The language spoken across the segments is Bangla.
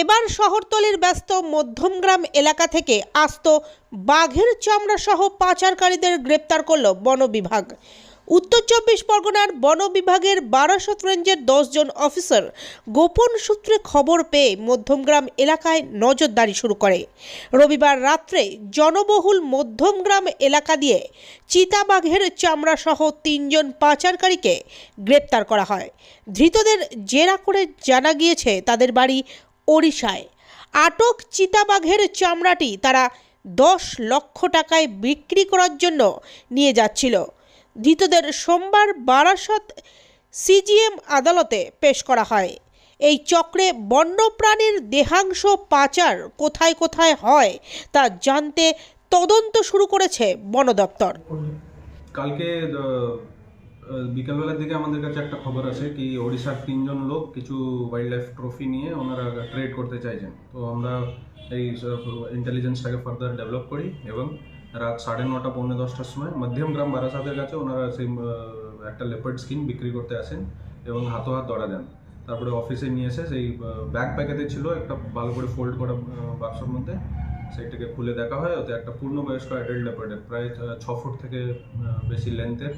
এবার শহরতলির ব্যস্ত মধ্যমগ্রাম এলাকা থেকে আসত বাঘের চামড়া সহ পাচারকারীদের গ্রেপ্তার করল বন বিভাগ। উত্তর চব্বিশ পরগনার বন বিভাগের বারাসত রেঞ্জের দশজন অফিসার গোপন সূত্রে খবর পেয়ে মধ্যমগ্রাম এলাকায় নজরদারি শুরু করে। রবিবার রাত্রে জনবহুল মধ্যমগ্রাম এলাকা দিয়ে চিতাবাঘের চামড়া সহ তিনজন পাচারকারীকে গ্রেপ্তার করা হয়। ধৃতদের জেরা করে জানা গিয়েছে, তাদের বাড়ি ওড়িশায়। আটক চিতাবাঘের চামড়াটি তারা দশ লক্ষ টাকায় বিক্রি করার জন্য নিয়ে যাচ্ছিল। ধৃতদের সোমবার বারাসত সিজিএম আদালতে পেশ করা হয়। এই চক্রে বন্যপ্রাণীর দেহাংশ পাচার কোথায় কোথায় হয় তা জানতে তদন্ত শুরু করেছে বন দপ্তর কালকে বিকেলবেলার দিকে আমাদের কাছে একটা খবর আসে কি ওড়িশার তিনজন লোক কিছু ওয়াইল্ড লাইফ ট্রফি নিয়ে ওনারা ট্রেড করতে চাইছেন। তো আমরা এই ইন্টেলিজেন্সটাকে ফার্দার ডেভেলপ করি এবং রাত সাড়ে নটা, পৌনে দশটার সময় মধ্যম গ্রাম বারাসাতের কাছে ওনারা সেই একটা লেপার্ড স্কিন বিক্রি করতে আসেন এবং হাতো হাত ধরা দেন। তারপরে অফিসে নিয়ে এসে সেই ব্যাগ প্যাকেটে ছিল একটা ভালো করে ফোল্ড করা বাক্সর মধ্যে। সেইটাকে খুলে দেখা হয়, ওতে একটা পূর্ণবয়স্ক অ্যাডাল্ট লেপার্ডের প্রায় ছ ফুট থেকে বেশি লেন্থের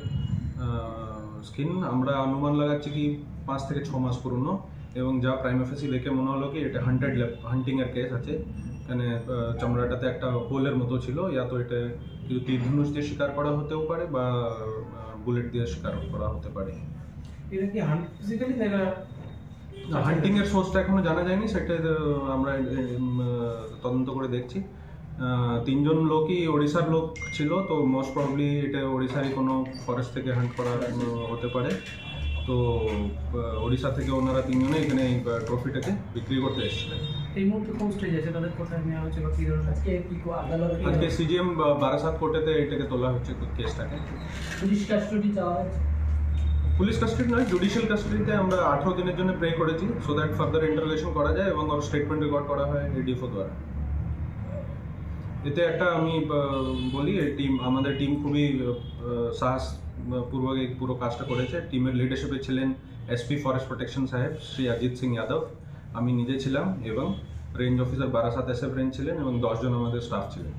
স্কিন আমরা অনুমান লাগাচ্ছি কি পাঁচ থেকে ছ মাস পুরনো এবং যা প্রাইম অফিসি দেখে মনে হলো কি এটা হান্টেড হান্টিংয়ের কেস আছে। এখানে আহ, চামড়াটাতে একটা হোলের মতো ছিল ইয়া তো এটা কিছু তীর ধনুষ দিয়ে শিকার করা হতেও পারে বা বুলেট দিয়ে শিকার করা হতে পারে। এটা কি হান্ট ফিজিক্যালি না হান্টিং এর সোর্সটা এখনও জানা যায়নি সেটা আমরা তদন্ত করে দেখছি। তিনজন লোকই ওড়িশার লোক ছিল তো মোস্ট প্রবলি এটা ওড়িশারই কোনো ফরেস্ট থেকে হান্ট করা উম, হতে পারে। তো ওড়িশা থেকে ওনারা তিনজনে এখানে এই ট্রফিটাকে বিক্রি করতে এসেছিলেন। এই মুহূর্তে কোন স্টেজ আছে? তাদের কোথায় নেওয়া হচ্ছে বা কি ধরনের? আজকে কি আদালত আজকে সিজিএম বারাসাত কোর্টেতে এটাকে তোলা হচ্ছে কেসটাকে। পুলিশ কাস্টডি চাওয়া হয়েছে? পুলিশ কাস্টাডি নয় জুডিশিয়াল কাস্টাডিতে আমরা আঠেরো দিনের জন্য প্রে করেছি সো দ্যাট ফার্দার ইন্টারোগেশন করা যায় এবং ওর স্টেটমেন্ট রেকর্ড করা হয় এডিএফও দ্বারা। এতে একটা আমি বলি টিম আমাদের টিম খুবই আহ, সাহস আহ, পূর্বক এই পুরো কাজটা করেছে। টিমের লিডারশিপে ছিলেন এসপি ফরেস্ট প্রোটেকশন সাহেব শ্রী অজিত সিং যাদব। আমি নিজে ছিলাম এবং range officer Barasat SF range ছিলেন এবং দশজন আমাদের স্টাফ ছিলেন।